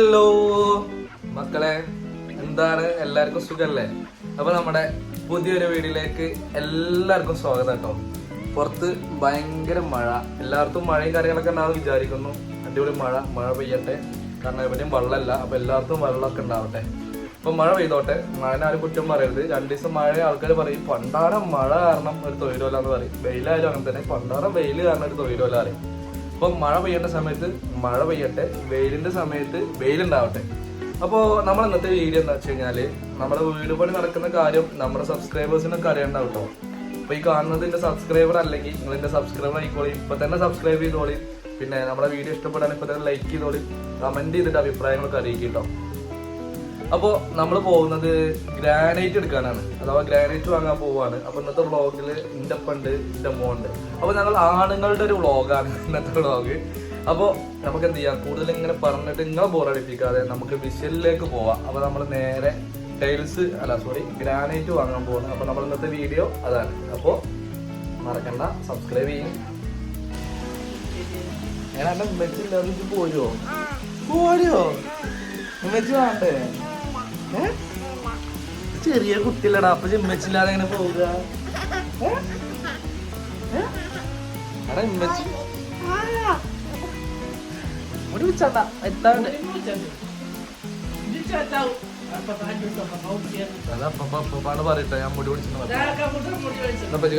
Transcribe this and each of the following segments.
Hello. മക്കളെ എന്താണ്? എല്ലാവർക്കും സുഖല്ലേ? അപ്പൊ നമ്മുടെ പുതിയൊരു വീഡിയോയിലേക്ക് എല്ലാവർക്കും സ്വാഗതം കേട്ടോ. പുറത്ത് ഭയങ്കര മഴ. എല്ലാവർക്കും മഴയും കാര്യങ്ങളൊക്കെ ഉണ്ടാവും വിചാരിക്കുന്നു. അടിപൊളി മഴ. മഴ പെയ്യട്ടെ. കാരണം എവിടെയും വെള്ളമല്ല. അപ്പൊ എല്ലാവർക്കും വെള്ളമൊക്കെ ഉണ്ടാവട്ടെ. ഇപ്പൊ മഴ പെയ്തോട്ടെ. മഴനെ ആരും കുറ്റം പറയരുത്. രണ്ടു ദിവസം മഴ ആൾക്കാർ പറയും പണ്ടാരം മഴ കാരണം ഒരു തൊഴിലുമല്ല എന്ന് പറയും. വെയിലായാലും അങ്ങനെ തന്നെ. പണ്ടാരം വെയിൽ കാരണം ഒരു തൊഴിലുമല്ല പറയും. അപ്പൊ മഴ പെയ്യേണ്ട സമയത്ത് മഴ പെയ്യട്ടെ വെയിലിന്റെ സമയത്ത് വെയിലുണ്ടാവട്ടെ. അപ്പോൾ നമ്മൾ ഇന്നത്തെ വീഡിയോ എന്താ വെച്ച് കഴിഞ്ഞാൽ നമ്മുടെ വീട് പണി നടക്കുന്ന കാര്യം നമ്മുടെ സബ്സ്ക്രൈബേഴ്സിനൊക്കെ അറിയണ്ടാവും കേട്ടോ അപ്പൊ ഈ കാണുന്നത് എന്റെ സബ്സ്ക്രൈബർ അല്ലെങ്കിൽ നിങ്ങൾ എന്റെ സബ്സ്ക്രൈബർ ആയിക്കോളി ഇപ്പൊ തന്നെ സബ്സ്ക്രൈബ് ചെയ്തോളി. പിന്നെ നമ്മുടെ വീഡിയോ ഇഷ്ടപ്പെടാൻ ഇപ്പൊ തന്നെ ലൈക്ക് ചെയ്തോളി. കമന്റ് ചെയ്തിട്ട് അഭിപ്രായങ്ങളൊക്കെ അറിയിക്കും കേട്ടോ അപ്പോൾ നമ്മൾ പോകുന്നത് ഗ്രാനൈറ്റ് എടുക്കാനാണ്. അഥവാ ഗ്രാനൈറ്റ് വാങ്ങാൻ പോവാണ്. അപ്പൊ ഇന്നത്തെ വ്ളോഗിൽ എന്റെ പണ്ട് എന്റെ മോണ്ട് അപ്പോൾ ഞങ്ങൾ ആണുങ്ങളുടെ ഒരു വ്ളോഗാണ് ഇന്നത്തെ വ്ളോഗ് അപ്പോൾ നമുക്ക് എന്ത് ചെയ്യാം? കൂടുതൽ ഇങ്ങനെ പറഞ്ഞിട്ട് ഇങ്ങനെ ബോറടിപ്പിക്കാതെ നമുക്ക് വിഷലിലേക്ക് പോവാം. അപ്പോൾ നമ്മൾ നേരെ ടൈൽസ് അല്ല സോറി ഗ്രാനൈറ്റ് വാങ്ങാൻ പോകുന്നത് അപ്പോൾ നമ്മൾ ഇന്നത്തെ വീഡിയോ അതാണ്. അപ്പോൾ മറക്കണ്ട സബ്സ്ക്രൈബ് ചെയ്യും. ഞാൻ എന്നെ മെച്ചില്ല പോരുമോ പോരുമോ ഉമ്മച്ചി വേണ്ടേ? ചെറിയ കുട്ടിയല്ലടാ അപ്പൊ ചിമ്മച്ചില്ലാതെ എങ്ങനെ പോവുക? എടാ ഉമ്മച്ചി മുടി എത്താണ്ട് അപ്പാണ് പറയട്ടെ ഞാൻ മുടി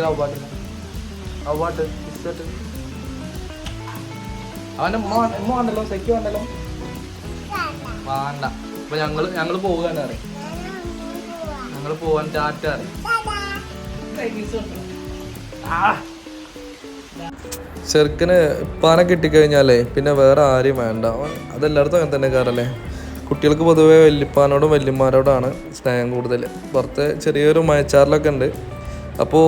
അവ്വാട്ട് അവ്വാട്ട് ഇഷ്ടട്ട് അവന്റെ ഉമ്മ ഉമ്മ വേണ്ടല്ലോ സെക്കി വേണ്ടല്ലോ വേണ്ട. അപ്പൊ ഞങ്ങൾ ഞങ്ങൾ പോകാൻ അറിയാം ഞങ്ങൾ പോവാൻ ടാറ്റ ചെറുക്കന് ഇപ്പാനെ കിട്ടിക്കഴിഞ്ഞാലേ പിന്നെ വേറെ ആരെയും വേണ്ട. അതെല്ലായിടത്തും അങ്ങനെ തന്നെ കാറല്ലേ കുട്ടികൾക്ക് പൊതുവേ വല്യപ്പാനോടും വല്യമാരോടാണ് സ്നേഹം കൂടുതൽ പുറത്ത് ചെറിയൊരു മയച്ചാറിലൊക്കെ ഉണ്ട്. അപ്പോൾ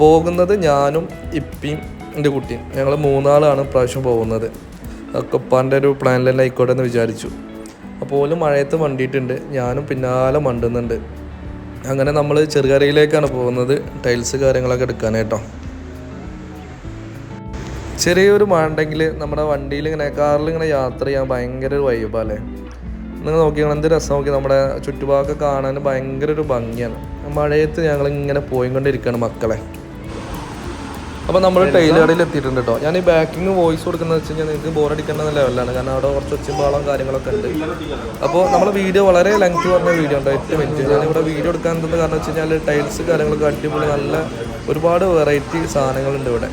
പോകുന്നത് ഞാനും ഇപ്പിയും എന്റെ കുട്ടിയും. ഞങ്ങൾ മൂന്നാളാണ് പ്രാവശ്യം പോകുന്നത്. അതൊക്കെ ഉപ്പാന്റെ ഒരു പ്ലാനിലെല്ലാം ആയിക്കോട്ടെ എന്ന് വിചാരിച്ചു. അപ്പോൾ ഓൽ മഴയത്ത് മണ്ടിയിട്ടുണ്ട്. ഞാനും പിന്നാലെ മണ്ടുന്നുണ്ട്. അങ്ങനെ നമ്മൾ ചെറുകരയിലേക്കാണ് പോകുന്നത്. ടൈൽസ് കാര്യങ്ങളൊക്കെ എടുക്കാനായിട്ടോ. ചെറിയൊരു മഴ ഉണ്ടെങ്കിൽ നമ്മുടെ വണ്ടിയിൽ ഇങ്ങനെ കാറിൽ ഇങ്ങനെ യാത്ര ചെയ്യാൻ ഭയങ്കര ഒരു വൈബല്ലേ നിങ്ങൾ നോക്കി എന്ത് രസം നോക്കി നമ്മുടെ ചുറ്റുഭാഗമൊക്കെ കാണാൻ ഭയങ്കര ഒരു ഭംഗിയാണ്. മഴയത്ത് ഞങ്ങൾ ഇങ്ങനെ പോയിക്കൊണ്ടിരിക്കുകയാണ് മക്കളെ. അപ്പോൾ നമ്മൾ ടൈലറിൽ എത്തിയിട്ടുണ്ട് കേട്ടോ ഞാൻ ഈ ബാക്കിങ് വോയിസ് കൊടുക്കുന്നത് വെച്ച് കഴിഞ്ഞാൽ നിങ്ങൾക്ക് ബോറടിക്കേണ്ട ലെവലാണ് കാരണം അവിടെ കുറച്ച് ഒച്ചമ്പാളം കാര്യങ്ങളൊക്കെ ഉണ്ട്. അപ്പോൾ നമ്മൾ വീഡിയോ വളരെ ലെങ്ത് പറഞ്ഞ വീഡിയോ ഉണ്ട്? എട്ട് മിനിറ്റ് ഞാൻ ഇവിടെ വീഡിയോ എടുക്കാൻ എന്തെന്ന് കാരണം വെച്ച് കഴിഞ്ഞാൽ ടൈൽസ് കാര്യങ്ങളൊക്കെ അടിപൊളി നല്ല ഒരുപാട് വെറൈറ്റി സാധനങ്ങളുണ്ട് ഇവിടെ.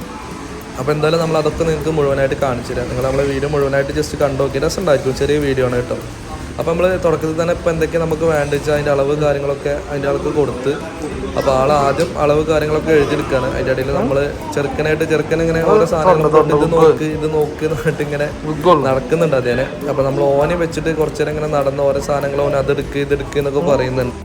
അപ്പോൾ എന്തായാലും നമ്മൾ അതൊക്കെ നിങ്ങൾക്ക് മുഴുവനായിട്ട് കാണിച്ചു തരാം. നിങ്ങൾ നമ്മളെ വീഡിയോ മുഴുവനായിട്ട് ജസ്റ്റ് കണ്ടു നോക്കി രസം ഉണ്ടായിരിക്കും ചെറിയ വീഡിയോ ആണ് കേട്ടോ. അപ്പോൾ നമ്മൾ തുടക്കത്തിൽ തന്നെ ഇപ്പോൾ എന്തൊക്കെ നമുക്ക് വേണ്ടത് വെച്ചാൽ അതിന്റെ അളവ് കാര്യങ്ങളൊക്കെ അതിന്റെ ആൾക്ക് കൊടുത്ത് അപ്പോൾ ആൾ ആദ്യം അളവ് കാര്യങ്ങളൊക്കെ എഴുതിയെടുക്കുകയാണ് അതിന്റെ ഇടയിൽ നമ്മൾ ചെറുക്കനായിട്ട് ചെറുക്കൻ ഇങ്ങനെ ഓരോ സാധനങ്ങൾ ഇത് നോക്ക് ഇത് നോക്ക് എന്നിട്ട് ഇങ്ങനെ നടക്കുന്നുണ്ട് അതേനെ അപ്പോൾ നമ്മൾ ഓനെ വെച്ചിട്ട് കുറച്ചു നേരം ഇങ്ങനെ നടന്ന് ഓരോ സാധനങ്ങൾ ഓൻ അതെടുക്ക് ഇതെടുക്ക് എന്നൊക്കെ പറയുന്നുണ്ട്.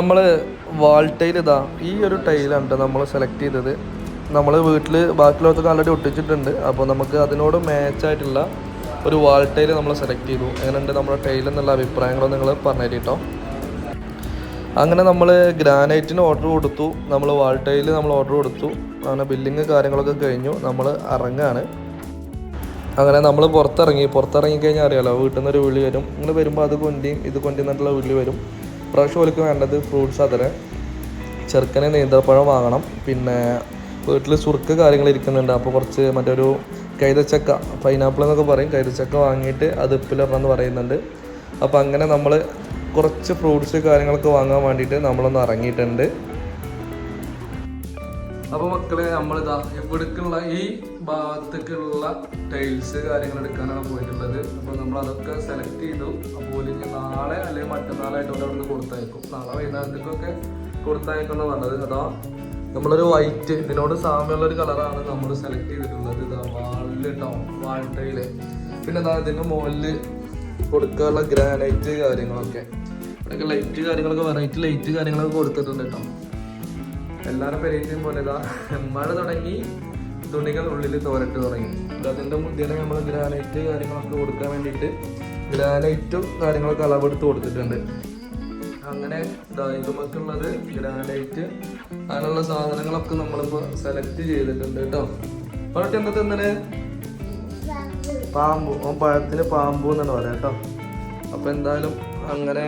നമ്മൾ വാൾ ടൈൽ ഇതാ ഈ ഒരു ടൈലാണ് നമ്മൾ സെലക്ട് ചെയ്തത്. നമ്മൾ വീട്ടിൽ ബാക്കിയുള്ളതൊക്കെ ആൾറെഡി ഒട്ടിച്ചിട്ടുണ്ട്. അപ്പോൾ നമുക്ക് അതിനോട് മാച്ചായിട്ടുള്ള ഒരു വാൾ ടൈൽ നമ്മൾ സെലക്ട് ചെയ്തു. എങ്ങനെയുണ്ട് നമ്മുടെ ടൈൽ എന്നുള്ള അഭിപ്രായങ്ങൾ നിങ്ങൾ പറഞ്ഞു കേട്ടോ അങ്ങനെ നമ്മൾ ഗ്രാനൈറ്റിന് ഓർഡർ കൊടുത്തു. നമ്മൾ വാൾ ടൈൽ നമ്മൾ ഓർഡർ കൊടുത്തു. അങ്ങനെ ബില്ലിങ് കാര്യങ്ങളൊക്കെ കഴിഞ്ഞു. നമ്മൾ ഇറങ്ങാണ്. അങ്ങനെ നമ്മൾ പുറത്തിറങ്ങി. പുറത്തിറങ്ങി കഴിഞ്ഞാൽ അറിയാലോ വീട്ടിൽ നിന്നൊരു വിളി വരും. ഇങ്ങനെ വരുമ്പോൾ അത് കൊണ്ടിയും ഇത് കൊണ്ടിന്നിട്ടുള്ള വിളി വരും. പ്രാവശ്യം ഓലിക്ക് വേണ്ടത് ഫ്രൂട്ട്സ് അതിന് ചെറുക്കനെ നേന്ത്രപ്പഴം വാങ്ങണം. പിന്നെ വീട്ടിൽ ചുറുക്ക് കാര്യങ്ങൾ ഇരിക്കുന്നുണ്ട്. അപ്പോൾ കുറച്ച് മറ്റൊരു കൈതച്ചക്ക പൈനാപ്പിൾ എന്നൊക്കെ പറയും. കൈതച്ചക്ക വാങ്ങിയിട്ട് അത് ഉപ്പിലിടണമെന്ന് പറയുന്നുണ്ട്. അപ്പോൾ അങ്ങനെ നമ്മൾ കുറച്ച് ഫ്രൂട്ട്സ് കാര്യങ്ങളൊക്കെ വാങ്ങാൻ വേണ്ടിയിട്ട് നമ്മളൊന്ന് ഇറങ്ങിയിട്ടുണ്ട്. അപ്പോൾ മക്കളെ നമ്മളിതാ ഇവിടേക്കുള്ള ഈ ഭാഗത്തേക്കുള്ള ടൈൽസ് കാര്യങ്ങൾ എടുക്കാനാണ് പോയിട്ടുള്ളത്. അപ്പോൾ നമ്മൾ അതൊക്കെ സെലക്ട് ചെയ്തു അപ്പോൾ ഇനി നാളെ അല്ലെങ്കിൽ മറ്റന്നാളായിട്ട് അവിടെ കൊടുത്തയക്കും. നാളെ വൈകുന്നേരത്തേക്കൊക്കെ കൊടുത്തയക്കും എന്ന് പറഞ്ഞത്. അതാ നമ്മളൊരു വൈറ്റ് ഇതിനോട് സാമ്യമുള്ള ഒരു കളറാണ് നമ്മൾ സെലക്ട് ചെയ്തിട്ടുള്ളത്. ഇതാ വാളിൽ കേട്ടോ വാൾ ടൈൽ പിന്നെ എന്താ ഇതിന്റെ മുകളിൽ കൊടുക്കാനുള്ള ഗ്രാനൈറ്റ് കാര്യങ്ങളൊക്കെ. ഇവിടെയൊക്കെ ലൈറ്റ് കാര്യങ്ങളൊക്കെ വെറൈറ്റി ലൈറ്റ് കാര്യങ്ങളൊക്കെ കൊടുത്തിട്ടുണ്ട് കേട്ടോ എല്ലാവരും പെരേറ്റയും പോലെ ഇതാ മഴ തുടങ്ങി തുണികൾ ഉള്ളിൽ തോരട്ട് തുടങ്ങി. അതിന്റെ മുന്നേ നമ്മൾ ഗ്രാനൈറ്റ് കാര്യങ്ങളൊക്കെ കൊടുക്കാൻ വേണ്ടിയിട്ട് ഗ്രാനൈറ്റും കാര്യങ്ങളൊക്കെ അളവെടുത്ത് കൊടുത്തിട്ടുണ്ട്. അങ്ങനെ ഇതുമൊക്കെയുള്ളത് ഗ്രാനൈറ്റ് അങ്ങനെയുള്ള സാധനങ്ങളൊക്കെ നമ്മളിപ്പോൾ സെലക്ട് ചെയ്തിട്ടുണ്ട് കേട്ടോ. പറഞ്ഞിട്ട് എന്താ തന്നെ പാമ്പു. ഓൻ പഴത്തിന് പാമ്പു എന്നാണ് പറയാം കേട്ടോ. അപ്പോൾ എന്തായാലും അങ്ങനെ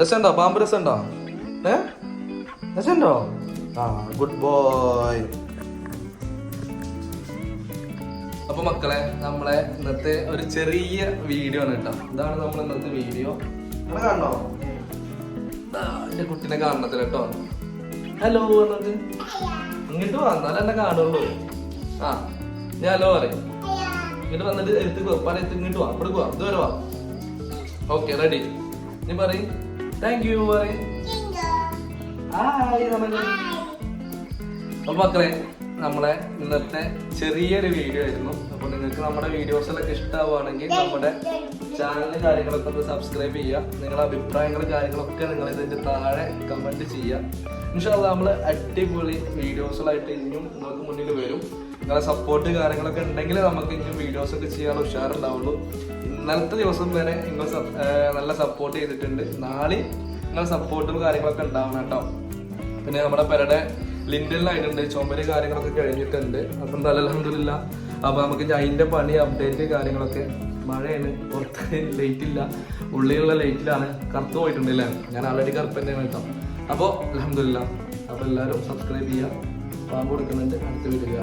രസമുണ്ടോ? പാമ്പ് രസമുണ്ടോ? ഏ? രസമുണ്ടോ? ആ ഗുഡ് ബോയ് അപ്പൊ മക്കളെ നമ്മളെ ഇന്നത്തെ ഒരു ചെറിയ വീഡിയോ ആണ് കേട്ടോ. ഇതാണ് നമ്മൾ ഇന്നത്തെ വീഡിയോ കാണോ കാണണോ എന്റെ കുട്ടിനെ കാണണത്തില്ല കേട്ടോ. ഹലോ പറഞ്ഞത്. ഇങ്ങോട്ട് വന്നാലേ എന്നെ കാണുള്ളൂ. ആ ഞാൻ ഹലോ പറയും. ഇങ്ങോട്ട് വന്നിട്ട് എടുത്ത് പറയത്ത് ഇങ്ങോട്ട് വാ ഇവിടെ വാ ഇതുവരെ വാ. ഓക്കെ റെഡി നീ പറയും. താങ്ക് യു പറയും. ഹായ് നമ്മൾ അപ്പൊ മക്കളെ നമ്മളെ ഇന്നത്തെ ചെറിയൊരു വീഡിയോ ആയിരുന്നു. അപ്പോൾ നിങ്ങൾക്ക് നമ്മുടെ വീഡിയോസിലൊക്കെ ഇഷ്ടമാവുകയാണെങ്കിൽ നമ്മുടെ ചാനൽ കാര്യങ്ങളൊക്കെ ഒന്ന് സബ്സ്ക്രൈബ് ചെയ്യുക. നിങ്ങളുടെ അഭിപ്രായങ്ങളും കാര്യങ്ങളൊക്കെ നിങ്ങൾ ഇതിന്റെ താഴെ കമന്റ് ചെയ്യുക. ഇൻഷാല്ല നമ്മൾ അടിപൊളി വീഡിയോസുകളായിട്ട് ഇനിയും നിങ്ങൾക്ക് മുന്നിൽ വരും. നിങ്ങളെ സപ്പോർട്ട് കാര്യങ്ങളൊക്കെ ഉണ്ടെങ്കിൽ നമുക്ക് ഇനിയും വീഡിയോസ് ഒക്കെ ചെയ്യാനുള്ള ഉഷാറുണ്ടാവുള്ളൂ. ഇന്നലത്തെ ദിവസം വരെ നിങ്ങൾ നല്ല സപ്പോർട്ട് ചെയ്തിട്ടുണ്ട്. നാളെ നിങ്ങളെ സപ്പോർട്ടും കാര്യങ്ങളൊക്കെ ഉണ്ടാവണം കേട്ടോ. പിന്നെ നമ്മുടെ പെരടെ ലിൻഡലിനായിട്ടുണ്ട് ചുമര് കാര്യങ്ങളൊക്കെ കഴിഞ്ഞിട്ടുണ്ട്. അപ്പം തലലഹമില്ല അപ്പൊ നമുക്ക് അതിന്റെ പണി അപ്ഡേറ്റ് കാര്യങ്ങളൊക്കെ. മഴയാണ് പുറത്ത് ലൈറ്റ് ഇല്ല. ഉള്ളിലുള്ള ലൈറ്റിലാണ് കറുത്ത് പോയിട്ടുണ്ട് അല്ലേ? ഞാൻ ആൾറെഡി കറുപ്പ് തന്നെയാണ് കേട്ടോ. അപ്പോൾ അലഹമില്ല അപ്പോൾ എല്ലാവരും സബ്സ്ക്രൈബ് ചെയ്യുക പാമ്പ് കൊടുക്കുന്നുണ്ട്. അടുത്ത് വരിക